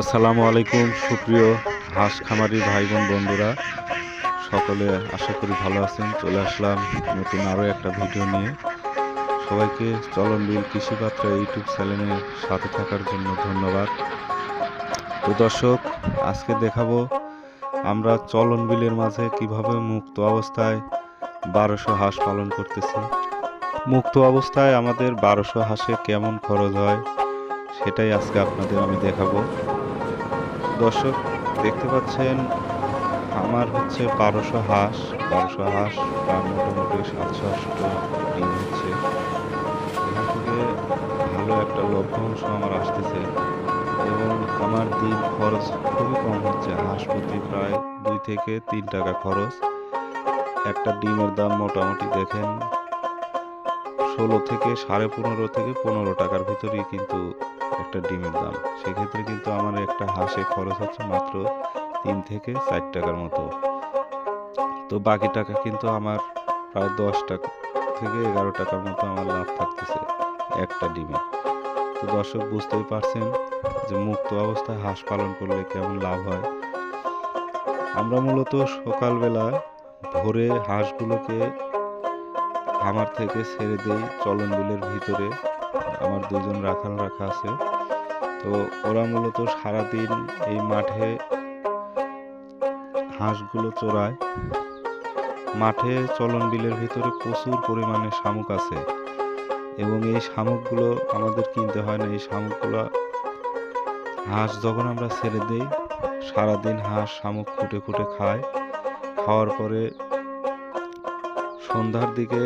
আসসালামু আলাইকুম, সুপ্রিয় হাঁস খামারি ভাই বোন বন্ধুরা। সকলে আশা করি ভালো আছেন। চলে আসলাম নতুন আরও একটা ভিডিও নিয়ে। সবাইকে চলন বিল কৃষিপাত্রা ইউটিউব চ্যানেলের সাথে থাকার জন্য ধন্যবাদ। তো দর্শক, আজকে দেখাবো আমরা চলন বিলের মাঝে কীভাবে মুক্ত অবস্থায় বারোশো হাঁস পালন করতেছি। মুক্ত অবস্থায় আমাদের বারোশো হাঁসে কেমন খরচ হয়, সেটাই আজকে আপনাদের আমি দেখাবো। দর্শক, দেখতে পাচ্ছেন, আমার হচ্ছে বারোশো হাঁস বারোশো হাঁস বা মোটামুটি সাতশো আটশো ডিম হচ্ছে। এখান থেকে ভালো একটা লভ্যাংশ আমার আসতেছে এবং আমার দিন খরচ খুবই কম হচ্ছে। হাঁস প্রতি প্রায় দুই থেকে তিন টাকা খরচ। একটা ডিমের দাম মোটামুটি দেখেন ষোলো থেকে সাড়ে পনেরো থেকে পনেরো টাকার ভিতরেই কিন্তু একটা ডিমের দাম। সেক্ষেত্রে কিন্তু আমার একটা হাঁসে খরচ হচ্ছে মাত্র তিন থেকে চার টাকার মতো। তো বাকি টাকা কিন্তু আমার প্রায় দশ টাকা থেকে এগারো টাকার মতো আমার লাভ থাকতেছে একটা ডিমে। তো দর্শক বুঝতেই পারছেন যে মুক্ত অবস্থায় হাঁস পালন করলে কেমন লাভ হয়। আমরা মূলত সকালবেলা ভোরে হাঁসগুলোকে খামার থেকে ছেড়ে দেই চলন বিলের ভিতরে। আমার দুজন রাখাল রাখা আছে। তো ওরা মূলত সারাদিন এই মাঠে হাঁসগুলো চড়ায়। মাঠে চলন বিলের ভিতরে প্রচুর পরিমাণে শামুক আছে। এবং এই শামুকগুলো আমাদের কিনতে হয় না। এই শামুকগুলো হাঁস যখন আমরা ছেড়ে দেই, সারাদিন হাঁস শামুক খুঁটে খুঁটে খায়। খাওয়ার পরে সন্ধ্যার দিকে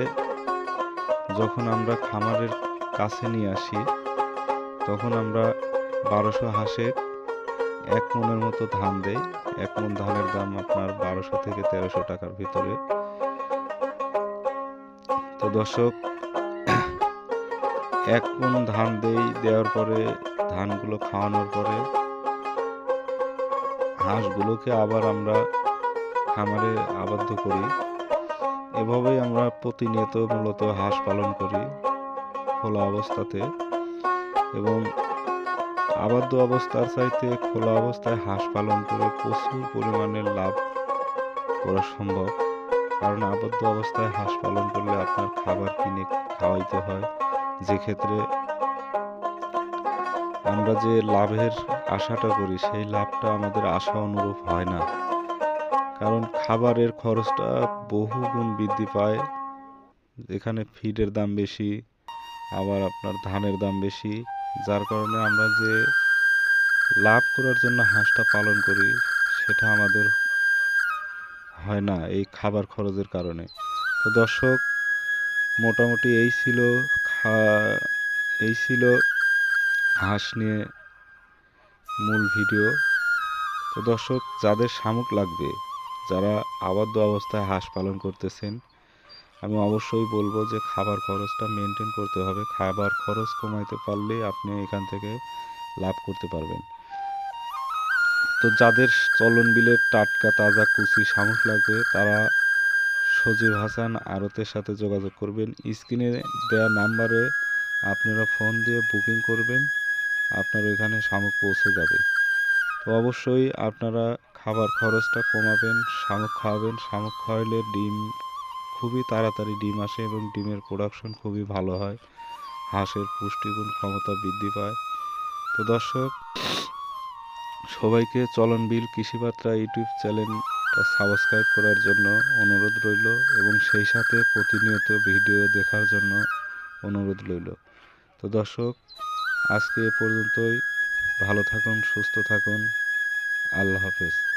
যখন আমরা খামারের কাছে নিয়ে আসি, তখন আমরা বারোশো হাঁসে এক মনের মতো ধান দেই। এক মন ধানের দাম আপনার বারোশো থেকে তেরোশো টাকার ভিতরে। তো দর্শক, এক মন ধান দেই, দেওয়ার পরে ধানগুলো খাওয়ানোর পরে হাঁসগুলোকে আবার আমরা খামারে আবদ্ধ করি। এভাবেই আমরা প্রতিনিয়ত মূলত হাঁস পালন করি খোলা অবস্থাতে। এবং আবদ্ধ অবস্থার চাইতে খোলা অবস্থায় হাঁস পালন করে প্রচুর পরিমাণে লাভ করা সম্ভব। কারণ আবদ্ধ অবস্থায় হাঁস পালন করলে আপনার খাবার কিনে খাওয়াইতে হয়। যে ক্ষেত্রে আমরা যে লাভের আশাটা করি, সেই লাভটা আমাদের আশা অনুরূপ হয় না। কারণ খাবারের খরচটা বহু গুণ বৃদ্ধি পায়। এখানে ফিডের দাম বেশি, আবার আপনার ধানের দাম বেশি, যার কারণে আমরা যে লাভ করার জন্য হাঁসটা পালন করি, সেটা আমাদের হয় না এই খাবার খরচের কারণে। তো দর্শক, মোটামুটি এই ছিল এই ছিল হাঁস নিয়ে মূল ভিডিও। তো দর্শক, যাদের শামুক লাগবে যারা আবদ্ধ অবস্থায় হাঁস পালন করতেছেন, আমি অবশ্যই বলব যে খাবার খরচটা মেনটেন করতে হবে। খাবার খরচ কমাইতে পারলে আপনি এখান থেকে লাভ করতে পারবেন। তো যাদের চলন বিলের টাটকা তাজা কুচি শামুক লাগবে, তারা সজীব হাসান আড়তের সাথে যোগাযোগ করবেন। স্ক্রিনে দেওয়া নাম্বারে আপনারা ফোন দিয়ে বুকিং করবেন, আপনার ওইখানে শামুক পৌঁছে যাবে। তো অবশ্যই আপনারা খাবার খরচটা কমাবেন, শামুক খাওয়াবেন। শামুক খাওয়াইলে ডিম, খুবই তাড়াতাড়ি ডিম আসে এবং ডিমের প্রোডাকশন খুবই ভালো হয়। হাঁসের পুষ্টিগুণ ক্ষমতা বৃদ্ধি পায়। তো দর্শক, সবাইকে চলন বিল কৃষিপাত্রা ইউটিউব চ্যানেলটা সাবস্ক্রাইব করার জন্য অনুরোধ রইল এবং সেই সাথে প্রতিনিয়ত ভিডিও দেখার জন্য অনুরোধ রইল। তো দর্শক, আজকে এ পর্যন্তই। ভালো থাকুন, সুস্থ থাকুন। আল্লাহ হাফেজ।